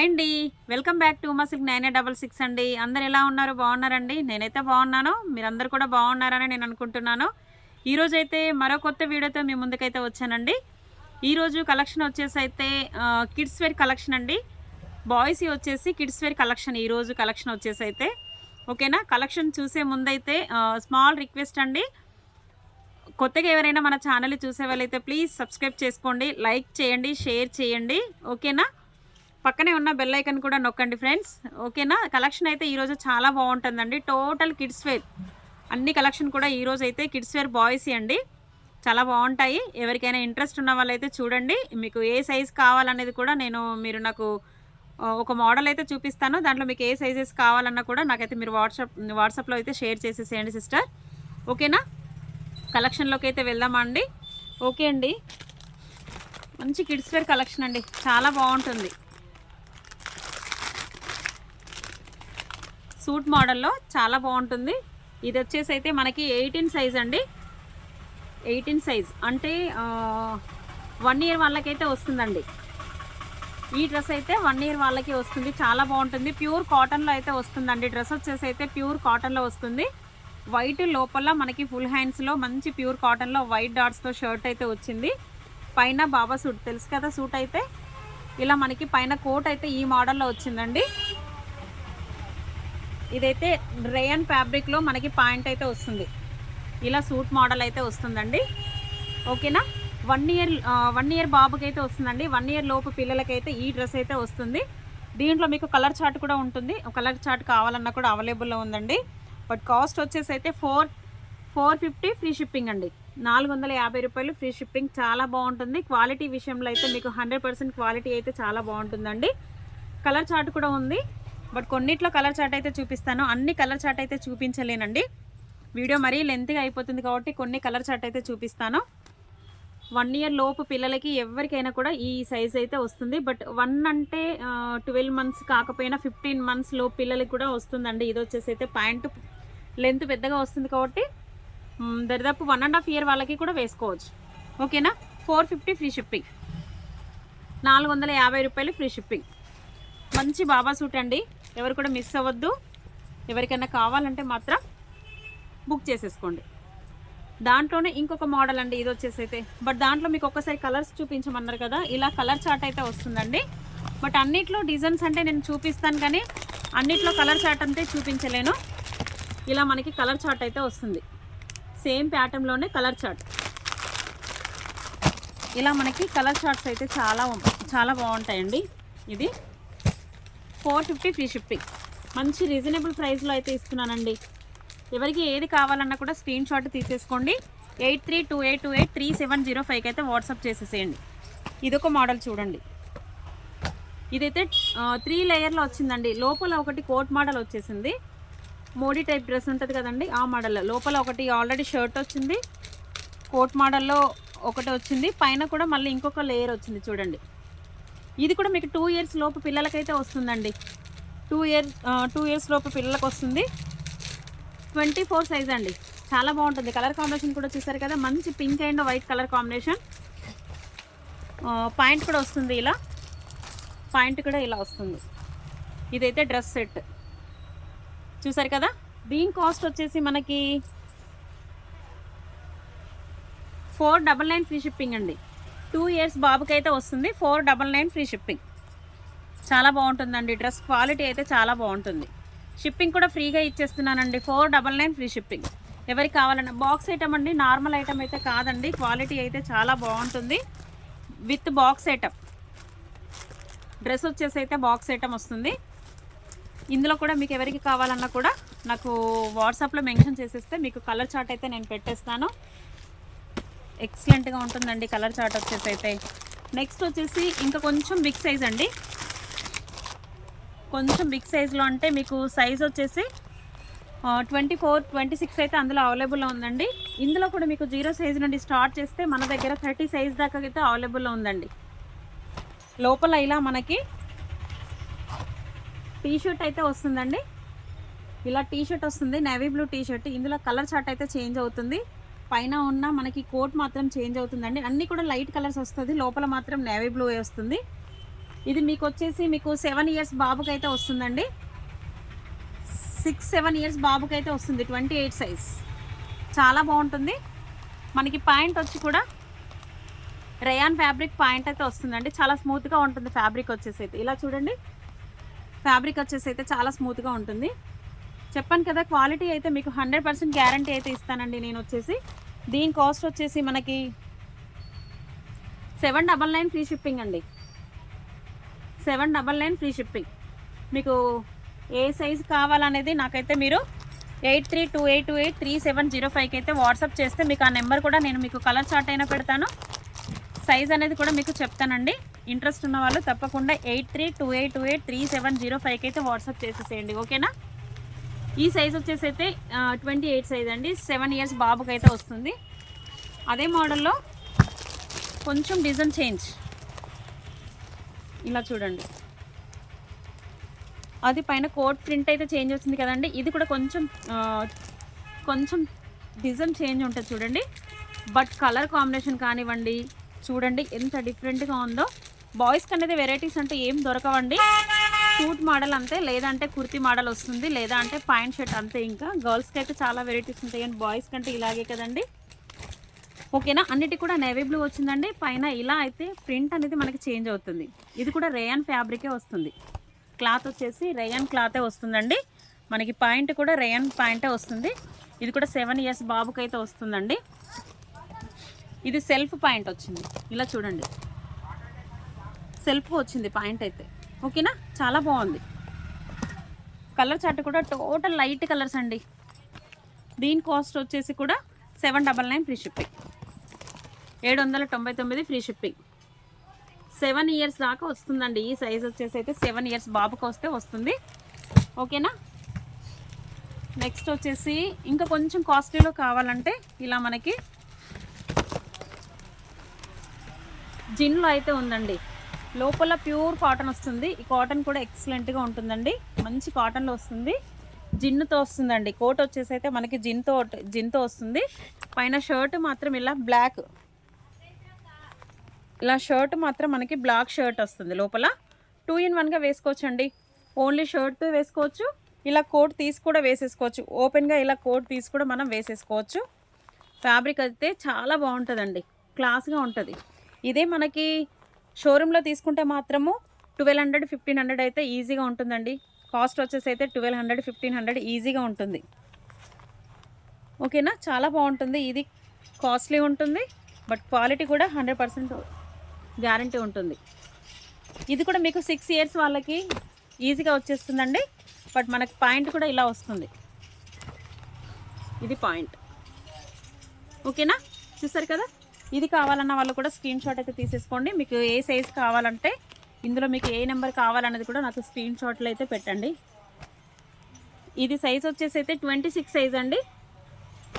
Hi అండి. Welcome back to మా silk nine double six అండి. అందరు ఎలా ఉన్నారు? బాగున్నారండి? నేనైతే బాగున్నాను. మీరందరూ కూడా బాగున్నారని నేను అనుకుంటున్నాను. ఈరోజు అయితే మరో కొత్త వీడియోతో మీ ముందుకైతే వచ్చానండి. ఈరోజు కలెక్షన్ వచ్చేసి అయితే కిడ్స్ వేర్ కలెక్షన్ అండి. బాయ్స్ వచ్చేసి కిడ్స్ వేర్ కలెక్షన్ ఈరోజు కలెక్షన్ వచ్చేసి అయితే. ఓకేనా? కలెక్షన్ చూసే ముందైతే స్మాల్ రిక్వెస్ట్ అండి. కొత్తగా ఎవరైనా మన ఛానల్ చూసే వాళ్ళైతే ప్లీజ్ సబ్స్క్రైబ్ చేసుకోండి. లైక్ చేయండి షేర్ చేయండి. ఓకేనా? పక్కనే ఉన్న బెల్ ఐకన్ కూడా నొక్కండి ఫ్రెండ్స్ ఓకేనా కలెక్షన్ అయితే ఈరోజు చాలా బాగుంటుందండి. టోటల్ కిడ్స్ వేర్ అన్ని కలెక్షన్ కూడా ఈరోజు అయితే కిడ్స్ వేర్ బాయ్స్ అండి. చాలా బాగుంటాయి. ఎవరికైనా ఇంట్రెస్ట్ ఉన్న వాళ్ళైతే చూడండి. మీకు ఏ సైజ్ కావాలనేది కూడా నేను మీరు నాకు ఒక మోడల్ అయితే చూపిస్తాను. దాంట్లో మీకు ఏ సైజెస్ కావాలన్నా కూడా నాకైతే మీరు వాట్సాప్ వాట్సాప్లో అయితే షేర్ చేసేసేయండి సిస్టర్ ఓకేనా కలెక్షన్లోకి అయితే వెళ్దామా అండి? ఓకే అండి. మంచి కిడ్స్ వేర్ కలెక్షన్ అండి. చాలా బాగుంటుంది. సూట్ మోడల్లో చాలా బాగుంటుంది. ఇది వచ్చేసి అయితే మనకి ఎయిటీన్ సైజ్ అండి. Eighteen size. అంటే వన్ ఇయర్ వాళ్ళకైతే వస్తుందండి. ఈ డ్రెస్ అయితే వన్ ఇయర్ వాళ్ళకి వస్తుంది. చాలా బాగుంటుంది. ప్యూర్ కాటన్లో అయితే వస్తుందండి. డ్రెస్ వచ్చేసి అయితే ప్యూర్ కాటన్లో వస్తుంది. వైట్ లోపల మనకి ఫుల్ హ్యాండ్స్లో మంచి ప్యూర్ కాటన్లో వైట్ డాట్స్తో షర్ట్ అయితే వచ్చింది. పైన బాబా సూట్. తెలుసు కదా సూట్ అయితే? ఇలా మనకి పైన కోట్ అయితే ఈ మోడల్లో వచ్చిందండి. ఇదైతే రేయన్ ఫ్యాబ్రిక్లో మనకి పాయింట్ అయితే వస్తుంది. ఇలా సూట్ మోడల్ అయితే వస్తుందండి. ఓకేనా? వన్ ఇయర్ వన్ ఇయర్ బాబుకి అయితే వస్తుందండి. వన్ ఇయర్ లోపు పిల్లలకైతే ఈ డ్రెస్ అయితే వస్తుంది. దీంట్లో మీకు కలర్ చార్ట్ కూడా ఉంటుంది. కలర్ చార్ట్ కావాలన్నా కూడా అవైలబుల్లో ఉందండి. బట్ కాస్ట్ వచ్చేసి అయితే four four fifty free shipping అండి. నాలుగు వందల యాభై రూపాయలు ఫ్రీ షిప్పింగ్ చాలా బాగుంటుంది. క్వాలిటీ విషయంలో అయితే మీకు హండ్రెడ్ పర్సెంట్ క్వాలిటీ అయితే చాలా బాగుంటుందండి. కలర్ చార్ట్ కూడా ఉంది. బట్ కొన్నిట్లో కలర్ చార్ట్ అయితే చూపిస్తాను. అన్ని కలర్ చార్ట్ అయితే చూపించలేనండి. వీడియో మరీ లెంత్గా అయిపోతుంది కాబట్టి కొన్ని కలర్ చార్ట్ అయితే చూపిస్తాను. వన్ ఇయర్ లోపు పిల్లలకి ఎవరికైనా కూడా ఈ సైజ్ అయితే వస్తుంది. బట్ వన్ అంటే ట్వెల్వ్ మంత్స్ కాకపోయినా ఫిఫ్టీన్ మంత్స్లో పిల్లలకి కూడా వస్తుందండి. ఇది వచ్చేసి అయితే ప్యాంటు లెంత్ పెద్దగా వస్తుంది కాబట్టి దరిదాపు వన్ అండ్ హాఫ్ ఇయర్ వాళ్ళకి కూడా వేసుకోవచ్చు. ఓకేనా? ఫోర్ ఫిఫ్టీ ఫ్రీ షిప్పింగ్ నాలుగు వందల యాభై రూపాయలు ఫ్రీ షిప్పింగ్ మంచి బాబా సూట్ అండి. ఎవరు కూడా మిస్ అవ్వద్దు. ఎవరికైనా కావాలంటే మాత్రం బుక్ చేసేసుకోండి. దాంట్లోనే ఇంకొక మోడల్ అండి ఇది వచ్చేసి అయితే బట్ దాంట్లో మీకు ఒక్కసారి కలర్స్ చూపించమన్నారు కదా ఇలా కలర్ చార్ట్ అయితే వస్తుందండి. బట్ అన్నిట్లో డిజైన్స్ అంటే నేను చూపిస్తాను కానీ అన్నిట్లో కలర్ చార్ట్ అంతే చూపించలేను. ఇలా మనకి కలర్ చార్ట్ అయితే వస్తుంది. సేమ్ ప్యాటర్న్లోనే కలర్ చార్ట్. ఇలా మనకి కలర్ చార్ట్స్ అయితే చాలా చాలా బాగుంటాయండి ఇది. ఫోర్ ఫిఫ్టీ ఫ్రీ షిప్పింగ్ మంచి రీజనబుల్ ప్రైస్లో అయితే ఇస్తున్నానండి. ఎవరికి ఏది కావాలన్నా కూడా స్క్రీన్ షాట్ తీసేసుకోండి. Eight three two eight two eight three seven zero ఫైవ్కి అయితే వాట్సాప్ చేసేసేయండి. ఇదొక మోడల్ చూడండి. ఇదైతే త్రీ లేయర్లో వచ్చిందండి. లోపల ఒకటి కోట్ మోడల్ వచ్చేసింది. మోడీ టైప్ డ్రెస్ ఉంటుంది కదండి ఆ మోడల్ లోపల ఒకటి ఆల్రెడీ షర్ట్ వచ్చింది. కోట్ మోడల్లో ఒకటి వచ్చింది. పైన కూడా మళ్ళీ ఇంకొక లేయర్ వచ్చింది చూడండి. ఇది కూడా మీకు టూ ఇయర్స్ లోపు పిల్లలకైతే వస్తుందండి. టూ ఇయర్ టూ ఇయర్స్ లోపు పిల్లలకు వస్తుంది. ట్వంటీ ఫోర్ సైజ్ అండి. చాలా బాగుంటుంది. కలర్ కాంబినేషన్ కూడా చూసారు కదా? మంచి pink and white colour combination pant కూడా వస్తుంది ఇలా. పాయింట్ కూడా ఇలా వస్తుంది. ఇదైతే డ్రెస్ సెట్ చూసారు కదా? దీని కాస్ట్ వచ్చేసి మనకి four double nine free shipping అండి. టూ ఇయర్స్ బాబుకైతే వస్తుంది. Four double nine free shipping. చాలా బాగుంటుందండి. డ్రెస్ క్వాలిటీ అయితే చాలా బాగుంటుంది. షిప్పింగ్ కూడా ఫ్రీగా ఇచ్చేస్తున్నానండి. Four double nine free shipping. ఎవరికి కావాలన్నా బాక్స్ ఐటమ్ అండి. నార్మల్ ఐటమ్ అయితే కాదండి. క్వాలిటీ అయితే చాలా బాగుంటుంది. With box item. డ్రెస్ వచ్చేసి అయితే బాక్స్ ఐటమ్ వస్తుంది. ఇందులో కూడా మీకు ఎవరికి కావాలన్నా కూడా నాకు వాట్సాప్లో మెన్షన్ చేసేస్తే మీకు కలర్ చార్ట్ అయితే నేను పెట్టేస్తాను. ఎక్సలెంట్గా ఉంటుందండి కలర్ చార్ట్ వచ్చేసి అయితే. నెక్స్ట్ వచ్చేసి ఇంకా కొంచెం బిగ్ సైజ్ అండి. కొంచెం బిగ్ సైజ్లో అంటే మీకు సైజ్ వచ్చేసి ట్వంటీ ఫోర్ ట్వంటీ సిక్స్ అయితే అందులో అవైలబుల్లో ఉందండి. ఇందులో కూడా మీకు జీరో సైజ్ నుండి స్టార్ట్ చేస్తే మన దగ్గర థర్టీ సైజ్ దాకా అయితే అవైలబుల్లో ఉందండి. లోపల ఇలా మనకి టీ షర్ట్ అయితే వస్తుందండి. ఇలా టీ షర్ట్ వస్తుంది నేవీ బ్లూ టీ షర్ట్ ఇందులో కలర్ చార్ట్ అయితే చేంజ్ అవుతుంది. పైన ఉన్న మనకి కోట్ మాత్రం చేంజ్ అవుతుందండి. అన్నీ కూడా లైట్ కలర్స్ వస్తుంది. లోపల మాత్రం నేవీ బ్లూ వస్తుంది. ఇది మీకు వచ్చేసి మీకు సెవెన్ ఇయర్స్ బాబుకి అయితే వస్తుందండి. సిక్స్ సెవెన్ ఇయర్స్ బాబుకి అయితే వస్తుంది. Twenty eight size. చాలా బాగుంటుంది. మనకి పాయింట్ వచ్చి కూడా రేయాన్ ఫ్యాబ్రిక్ పాయింట్ అయితే వస్తుందండి. చాలా స్మూత్గా ఉంటుంది ఫ్యాబ్రిక్ వచ్చేసి అయితే. ఇలా చూడండి. ఫ్యాబ్రిక్ వచ్చేసి అయితే చాలా స్మూత్గా ఉంటుంది. చెప్పాను కదా క్వాలిటీ అయితే మీకు హండ్రెడ్ పర్సెంట్ గ్యారంటీ అయితే ఇస్తానండి నేను వచ్చేసి. దీని కాస్ట్ వచ్చేసి మనకి seven double nine free shipping అండి. Seven double nine free shipping. మీకు ఏ సైజు కావాలనేది నాకైతే మీరు eight three two eight two eight three seven zero ఫైవ్కి అయితే వాట్సాప్ చేస్తే మీకు ఆ నెంబర్ కూడా నేను మీకు కలర్ చార్ట్ అయినా పెడతాను. సైజ్ అనేది కూడా మీకు చెప్తానండి. ఇంట్రెస్ట్ ఉన్న వాళ్ళు తప్పకుండా eight three two eight two eight three seven zero ఫైవ్కి అయితే వాట్సాప్ చేసేసేయండి. ఓకేనా? ఈ సైజ్ వచ్చేసి అయితే ట్వంటీ ఎయిట్ సైజ్ అండి. సెవెన్ ఇయర్స్ బాబుకి అయితే వస్తుంది. అదే మోడల్లో కొంచెం డిజైన్ చేంజ్ ఇలా చూడండి. అది పైన కోట్ ప్రింట్ అయితే చేంజ్ వచ్చింది కదండి. ఇది కూడా కొంచెం కొంచెం డిజైన్ చేంజ్ ఉంటుంది చూడండి. బట్ కలర్ కాంబినేషన్ కానివ్వండి చూడండి ఎంత డిఫరెంట్గా ఉందో. బాయ్స్కి అనేది వెరైటీస్ అంటే ఏం దొరకవండి. సూట్ మోడల్ అంతే లేదంటే కుర్తీ మోడల్ వస్తుంది లేదా అంటే పాయింట్ షర్ట్ అంతే ఇంకా. గర్ల్స్కి అయితే చాలా వెరైటీస్ ఉంటాయి అండ్ బాయ్స్ కంటే ఇలాగే కదండి. ఓకేనా? అన్నిటి కూడా నేవీ బ్లూ వచ్చిందండి. పైన ఇలా అయితే ప్రింట్ అనేది మనకి చేంజ్ అవుతుంది. ఇది కూడా రేయాన్ ఫ్యాబ్రికే వస్తుంది. క్లాత్ వచ్చేసి రేయాన్ క్లాతే వస్తుందండి. మనకి పాయింట్ కూడా రేయాన్ పాయింటే వస్తుంది. ఇది కూడా సెవెన్ ఇయర్స్ బాబుకి అయితే వస్తుందండి. ఇది సెల్ఫ్ పాయింట్ వచ్చింది. ఇలా చూడండి. సెల్ఫ్ వచ్చింది పాయింట్ అయితే. ఓకేనా? చాలా బాగుంది. కలర్ చార్ట్ కూడా టోటల్ లైట్ కలర్స్ అండి. దీని కాస్ట్ వచ్చేసి కూడా seven double nine free shipping. ఏడు వందల తొంభై తొమ్మిది ఫ్రీ షిప్పింగ్. సెవెన్ ఇయర్స్ దాకా వస్తుందండి. ఈ సైజ్ వచ్చేసి అయితే సెవెన్ ఇయర్స్ బాబుకి వస్తే వస్తుంది. ఓకేనా? నెక్స్ట్ వచ్చేసి ఇంకా కొంచెం కాస్ట్లీలో కావాలంటే ఇలా మనకి జిన్లో అయితే ఉందండి. లోపల ప్యూర్ కాటన్ వస్తుంది. ఈ కాటన్ కూడా ఎక్సలెంట్గా ఉంటుందండి. మంచి కాటన్లో వస్తుంది. జిన్నుతో వస్తుందండి. కోట్ వచ్చేసి అయితే మనకి జిన్తో జిన్తో వస్తుంది. పైన షర్ట్ మాత్రం ఇలా బ్లాక్ ఇలా షర్ట్ మాత్రం మనకి బ్లాక్ షర్ట్ వస్తుంది లోపల. టూ ఇన్ వన్గా వేసుకోవచ్చు అండి ఓన్లీ షర్ట్ వేసుకోవచ్చు. ఇలా కోట్ తీసి కూడా వేసేసుకోవచ్చు. ఓపెన్గా ఇలా కోట్ తీసి కూడా మనం వేసేసుకోవచ్చు. ఫ్యాబ్రిక్ అయితే చాలా బాగుంటుందండి. క్లాస్గా ఉంటుంది. ఇదే మనకి షోరూంలో తీసుకుంటే మాత్రము ట్వెల్వ్ హండ్రెడ్ ఫిఫ్టీన్ హండ్రెడ్ అయితే ఈజీగా ఉంటుందండి. కాస్ట్ వచ్చేసి అయితే ట్వెల్వ్ హండ్రెడ్ ఫిఫ్టీన్ హండ్రెడ్ ఈజీగా ఉంటుంది. ఓకేనా చాలా బాగుంటుంది. ఇది కాస్ట్లీ ఉంటుంది బట్ క్వాలిటీ కూడా హండ్రెడ్ పర్సెంట్ గ్యారంటీ ఉంటుంది. ఇది కూడా మీకు సిక్స్ ఇయర్స్ వాళ్ళకి ఈజీగా వచ్చేస్తుందండి బట్ మనకు పాయింట్ కూడా ఇలా వస్తుంది. ఇది పాయింట్ ఓకేనా చూసారు కదా? ఇది కావాలన్న వాళ్ళు కూడా స్క్రీన్ షాట్ అయితే తీసేసుకోండి. మీకు ఏ సైజ్ కావాలంటే ఇందులో మీకు ఏ నెంబర్ కావాలన్నది కూడా నాకు స్క్రీన్ షాట్లు అయితే పెట్టండి. ఇది సైజ్ వచ్చేసి అయితే ట్వంటీ సిక్స్ సైజ్ అండి.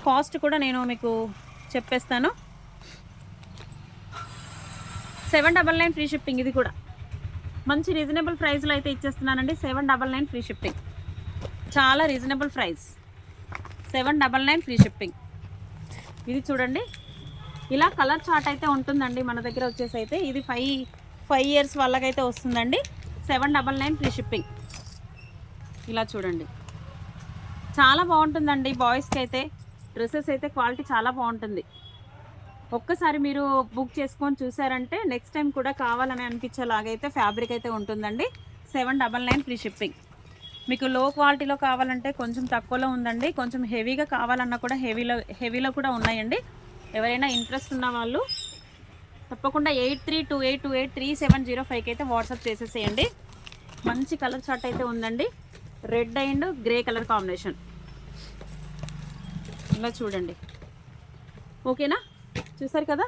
కాస్ట్ కూడా నేను మీకు చెప్పేస్తాను. Seven double nine free shipping ఇది కూడా. మంచి రీజనబుల్ ప్రైస్లో అయితే ఇచ్చేస్తున్నానండి. Seven double nine free shipping చాలా reasonable price seven double nine free shipping ఇది చూడండి. ఇలా కలర్ చార్ట్ అయితే ఉంటుందండి మన దగ్గర వచ్చేసి అయితే. ఇది ఫైవ్ ఫైవ్ ఇయర్స్ వాళ్ళకైతే వస్తుందండి. Seven double nine free shipping ఇలా చూడండి. చాలా బాగుంటుందండి బాయ్స్కి అయితే. డ్రెస్సెస్ అయితే క్వాలిటీ చాలా బాగుంటుంది. ఒక్కసారి మీరు బుక్ చేసుకొని చూసారంటే నెక్స్ట్ టైం కూడా కావాలని అనిపించేలాగైతే ఫ్యాబ్రిక్ అయితే ఉంటుందండి. Seven double nine free shipping మీకు లో క్వాలిటీలో కావాలంటే కొంచెం తక్కువలో ఉందండి. కొంచెం హెవీగా కావాలన్నా కూడా హెవీలో హెవీలో కూడా ఉన్నాయండి. ఎవరైనా ఇంట్రెస్ట్ ఉన్న వాళ్ళు తప్పకుండా eight three two eight two eight three seven zero ఫైవ్కి అయితే వాట్సాప్ చేసేసేయండి. మంచి కలర్ చార్ట్ అయితే ఉందండి. Red and grey colour combination. ఇలా చూడండి. ఓకేనా? చూసారు కదా?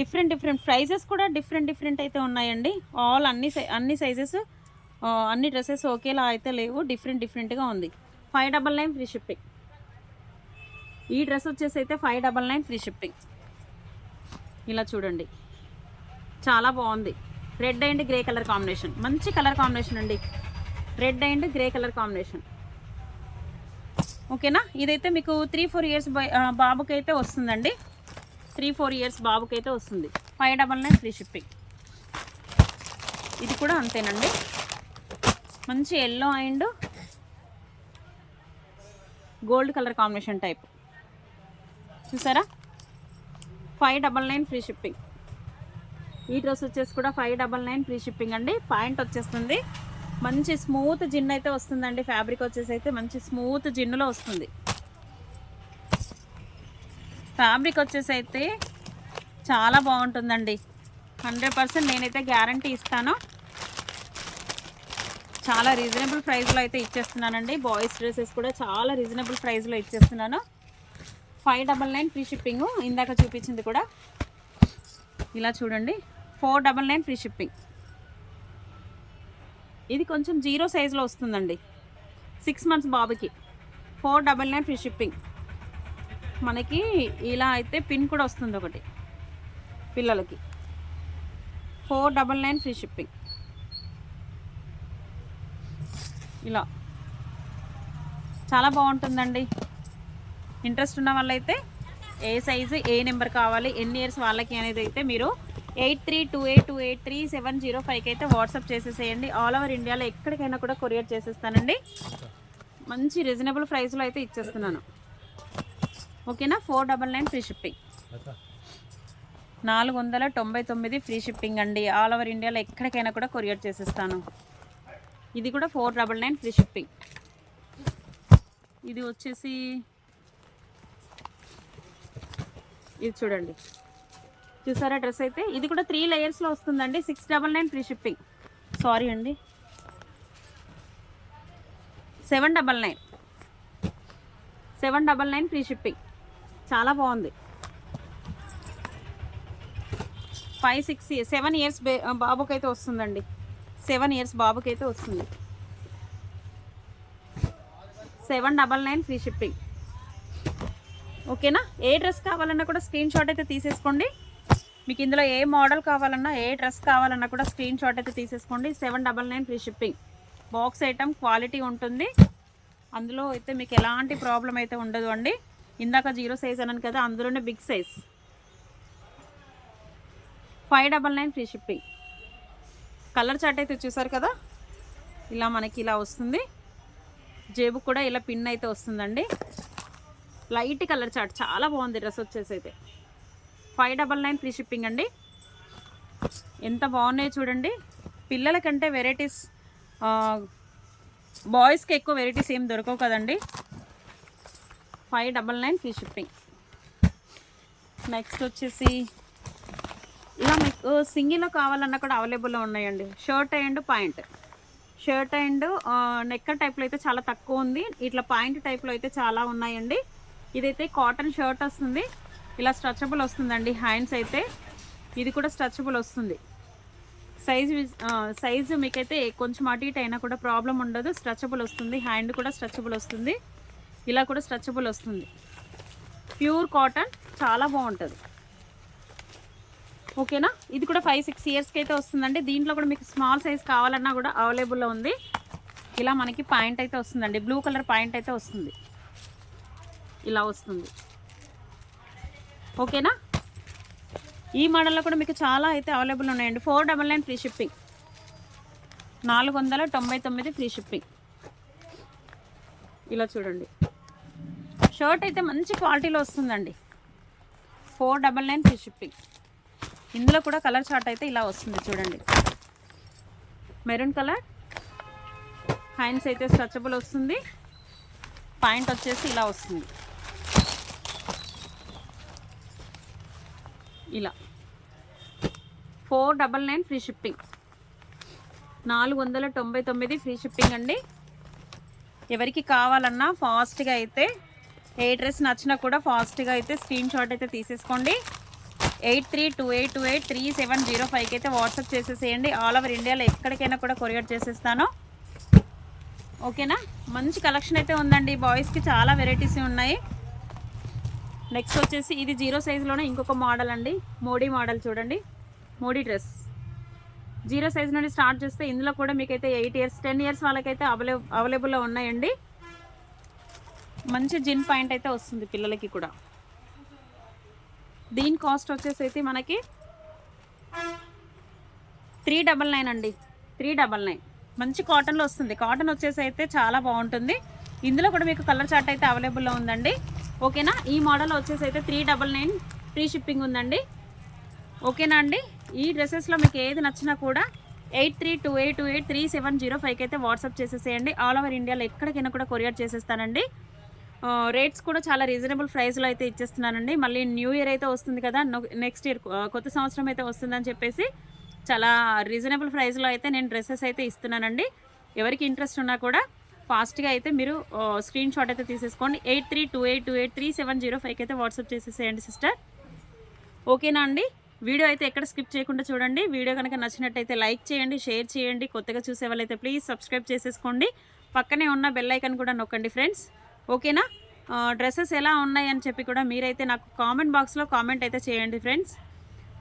డిఫరెంట్ డిఫరెంట్ ప్రైజెస్ కూడా డిఫరెంట్ డిఫరెంట్ అయితే ఉన్నాయండి. ఆల్ అన్ని సై అన్ని సైజెస్ అన్ని డ్రెస్సెస్ ఒకేలా అయితే లేవు. డిఫరెంట్ డిఫరెంట్గా ఉంది. Five double nine free shipping. ఈ డ్రెస్ వచ్చేసి అయితే five double nine free shipping. ఇలా చూడండి. చాలా బాగుంది. Red and grey colour combination మంచి కలర్ కాంబినేషన్ అండి. Red and grey colour combination ఓకేనా ఇదైతే మీకు త్రీ ఫోర్ ఇయర్స్ బాబుకైతే వస్తుందండి. త్రీ ఫోర్ ఇయర్స్ బాబుకైతే వస్తుంది. Five double nine free shipping ఇది కూడా అంతేనండి. మంచి yellow and gold colour combination type చూసారా? Five double nine free shipping ఈ డ్రెస్ వచ్చేసి కూడా five double nine free shipping అండి. పాయింట్ వచ్చేస్తుంది. మంచి స్మూత్ జిన్ అయితే వస్తుందండి. ఫ్యాబ్రిక్ వచ్చేసి అయితే మంచి స్మూత్ జిన్నులో వస్తుంది. ఫ్యాబ్రిక్ వచ్చేసి అయితే చాలా బాగుంటుందండి. హండ్రెడ్ పర్సెంట్ నేనైతే గ్యారంటీ ఇస్తాను. చాలా రీజనబుల్ ప్రైస్లో అయితే ఇచ్చేస్తున్నానండి. బాయ్స్ డ్రెస్సెస్ కూడా చాలా రీజనబుల్ ప్రైస్లో ఇచ్చేస్తున్నాను. Five double nine free shipping. ఇందాక చూపించింది కూడా. ఇలా చూడండి. Four double nine free shipping. ఇది కొంచెం జీరో సైజులో వస్తుందండి. సిక్స్ మంత్స్ బాబుకి. Four double nine free shipping. మనకి ఇలా అయితే పిన్ కూడా వస్తుంది ఒకటి పిల్లలకి. Four double nine free shipping. ఇలా. చాలా బాగుంటుందండి. ఇంట్రెస్ట్ ఉన్న వాళ్ళైతే ఏ సైజు ఏ నెంబర్ కావాలి ఎన్ని ఇయర్స్ వాళ్ళకి అనేది అయితే మీరు eight three two eight two eight three seven zero ఫైవ్కి అయితే వాట్సాప్ చేసేసేయండి. ఆల్ ఓవర్ ఇండియాలో ఎక్కడికైనా కూడా కొరియర్ చేసేస్తానండి. మంచి రీజనబుల్ ప్రైస్లో అయితే ఇచ్చేస్తున్నాను. ఓకేనా? Four double nine free shipping. నాలుగు వందల తొంభై తొమ్మిది ఫ్రీ షిప్పింగ్ అండి. ఆల్ ఓవర్ ఇండియాలో ఎక్కడికైనా కూడా కొరియర్ చేసేస్తాను. ఇది కూడా four double nine free shipping. ఇది వచ్చేసి ఇది చూడండి. చూసారా డ్రెస్ అయితే? ఇది కూడా త్రీ లేయర్స్లో వస్తుందండి. Six double nine free shipping sorry అండి. Seven double nine seven double nine free shipping చాలా బాగుంది. ఫైవ్ సిక్స్ సెవెన్ ఇయర్స్ బే బాబుకైతే వస్తుందండి. సెవెన్ ఇయర్స్ బాబుకైతే వస్తుంది. Seven double nine free shipping ఓకేనా? ఏ డ్రెస్ కావాలన్నా కూడా స్క్రీన్ షాట్ అయితే తీసేసుకోండి. మీకు ఇందులో ఏ మోడల్ కావాలన్నా ఏ డ్రెస్ కావాలన్నా కూడా స్క్రీన్ షాట్ అయితే తీసేసుకోండి. Seven double nine free shipping. Box item quality ఉంటుంది. అందులో అయితే మీకు ఎలాంటి ప్రాబ్లం అయితే ఉండదు అండి. ఇందాక జీరో సైజ్ అన్నాను కదా అందులోనే big size. Five double nine free shipping. Colour chart అయితే చూసారు కదా? ఇలా మనకి ఇలా వస్తుంది. జేబు కూడా ఇలా పిన్ అయితే వస్తుందండి. Light colour chart. చాలా బాగుంది డ్రెస్ వచ్చేసి అయితే. Five double nine free shipping అండి. ఎంత బాగున్నాయో చూడండి. పిల్లల కంటే వెరైటీస్ బాయ్స్కి ఎక్కువ వెరైటీస్ ఏం దొరకవు కదండి. Five double nine free shipping. Next వచ్చేసి ఇలా మీకు సింగిల్లో కావాలన్నా కూడా అవైలబుల్లో ఉన్నాయండి. Shirt and pant. Shirt and నెక్కర్ టైప్లో అయితే చాలా తక్కువ ఉంది. ఇట్లా పాయింట్ టైప్లో అయితే చాలా ఉన్నాయండి. ఇదైతే కాటన్ షర్ట్ వస్తుంది. ఇలా స్ట్రచబుల్ వస్తుందండి. హ్యాండ్స్ అయితే ఇది కూడా స్ట్రచబుల్ వస్తుంది. సైజు సైజు మీకైతే కొంచెం అటు ఇటు అయినా కూడా ప్రాబ్లం ఉండదు. స్ట్రచబుల్ వస్తుంది. హ్యాండ్ కూడా స్ట్రచబుల్ వస్తుంది. ఇలా కూడా స్ట్రచబుల్ వస్తుంది. ప్యూర్ కాటన్ చాలా బాగుంటుంది. ఓకేనా? ఇది కూడా ఫైవ్ సిక్స్ ఇయర్స్కి అయితే వస్తుందండి. దీంట్లో కూడా మీకు స్మాల్ సైజ్ కావాలన్నా కూడా అవైలబుల్లో ఉంది. ఇలా మనకి పాయింట్ అయితే వస్తుందండి. బ్లూ కలర్ పాయింట్ అయితే వస్తుంది. ఇలా వస్తుంది. ఓకేనా? ఈ మోడల్లో కూడా మీకు చాలా అయితే అవైలబుల్ ఉన్నాయండి. Four double nine free shipping. నాలుగు వందల తొంభై తొమ్మిది ఫ్రీ షిప్పింగ్. ఇలా చూడండి. షర్ట్ అయితే మంచి క్వాలిటీలో వస్తుందండి. Four double nine free shipping. ఇందులో కూడా కలర్ చార్ట్ అయితే ఇలా వస్తుంది చూడండి. Maroon colour. హ్యాండ్స్ అయితే స్ట్రచబుల్ వస్తుంది. పాయింట్ వచ్చేసి ఇలా వస్తుంది. ఇలా. Four double nine free shipping. నాలుగు వందల తొంభై తొమ్మిది ఫ్రీ షిప్పింగ్ అండి. ఎవరికి కావాలన్నా ఫాస్ట్గా అయితే ఏ డ్రెస్ నచ్చినా కూడా ఫాస్ట్గా అయితే స్క్రీన్ షాట్ అయితే తీసేసుకోండి. Eight three two eight two eight three seven zero ఫైవ్కి అయితే వాట్సాప్ చేసేసేయండి. ఆల్ ఓవర్ ఇండియాలో ఎక్కడికైనా కూడా కొరియర్ చేసేస్తాను. ఓకేనా? మంచి కలెక్షన్ అయితే ఉందండి. బాయ్స్కి చాలా వెరైటీస్ ఉన్నాయి. నెక్స్ట్ వచ్చేసి ఇది జీరో సైజులోనే ఇంకొక మోడల్ అండి. మోడీ మోడల్ చూడండి. మోడీ డ్రెస్. జీరో సైజ్ నుండి స్టార్ట్ చేస్తే ఇందులో కూడా మీకైతే ఎయిట్ ఇయర్స్ టెన్ ఇయర్స్ వాళ్ళకైతే అవైలబుల్ అవైలబుల్లో ఉన్నాయండి. మంచి జిన్ పాయింట్ అయితే వస్తుంది పిల్లలకి కూడా. దీని కాస్ట్ వచ్చేసి అయితే మనకి త్రీ డబల్ నైన్ అండి. Three double nine. మంచి కాటన్లో వస్తుంది. కాటన్ వచ్చేసి అయితే చాలా బాగుంటుంది. ఇందులో కూడా మీకు కలర్ చార్ట్ అయితే అవైలబుల్లో ఉందండి. ఓకేనా? ఈ మోడల్ వచ్చేసి అయితే three double nine free shipping ఉందండి. ఓకేనా అండి? ఈ డ్రెస్సెస్లో మీకు ఏది నచ్చినా కూడా eight three two eight two eight three seven zero ఫైవ్కి అయితే వాట్సాప్ చేసేసేయండి. ఆల్ ఓవర్ ఇండియాలో ఎక్కడికైనా కూడా కొరియర్ చేసేస్తానండి. రేట్స్ కూడా చాలా రీజనబుల్ ప్రైస్లో అయితే ఇచ్చేస్తున్నానండి. మళ్ళీ న్యూ ఇయర్ అయితే వస్తుంది కదా నెక్స్ట్ ఇయర్ కొత్త సంవత్సరం అయితే వస్తుందని చెప్పేసి చాలా రీజనబుల్ ప్రైస్లో అయితే నేను డ్రెస్సెస్ అయితే ఇస్తున్నానండి. ఎవరికి ఇంట్రెస్ట్ ఉన్నా కూడా ఫాస్ట్గా అయితే మీరు స్క్రీన్ షాట్ అయితే తీసేసుకోండి. Eight three two eight two eight three seven zero ఫైవ్కి అయితే వాట్సాప్ చేసేసేయండి సిస్టర్. ఓకేనా అండి? వీడియో అయితే ఎక్కడ స్కిప్ చేయకుండా చూడండి. వీడియో కనుక నచ్చినట్టయితే లైక్ చేయండి షేర్ చేయండి. కొత్తగా చూసే వాళ్ళైతే ప్లీజ్ సబ్స్క్రైబ్ చేసేసుకోండి. పక్కనే ఉన్న బెల్ ఐకన్ కూడా నొక్కండి ఫ్రెండ్స్. ఓకేనా? డ్రెస్సెస్ ఎలా ఉన్నాయి అని చెప్పి కూడా మీరైతే నాకు కామెంట్ బాక్స్లో కామెంట్ అయితే చేయండి ఫ్రెండ్స్.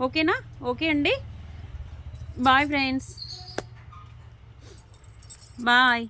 ఓకేనా? ఓకే అండి. Bye friends. బాయ్.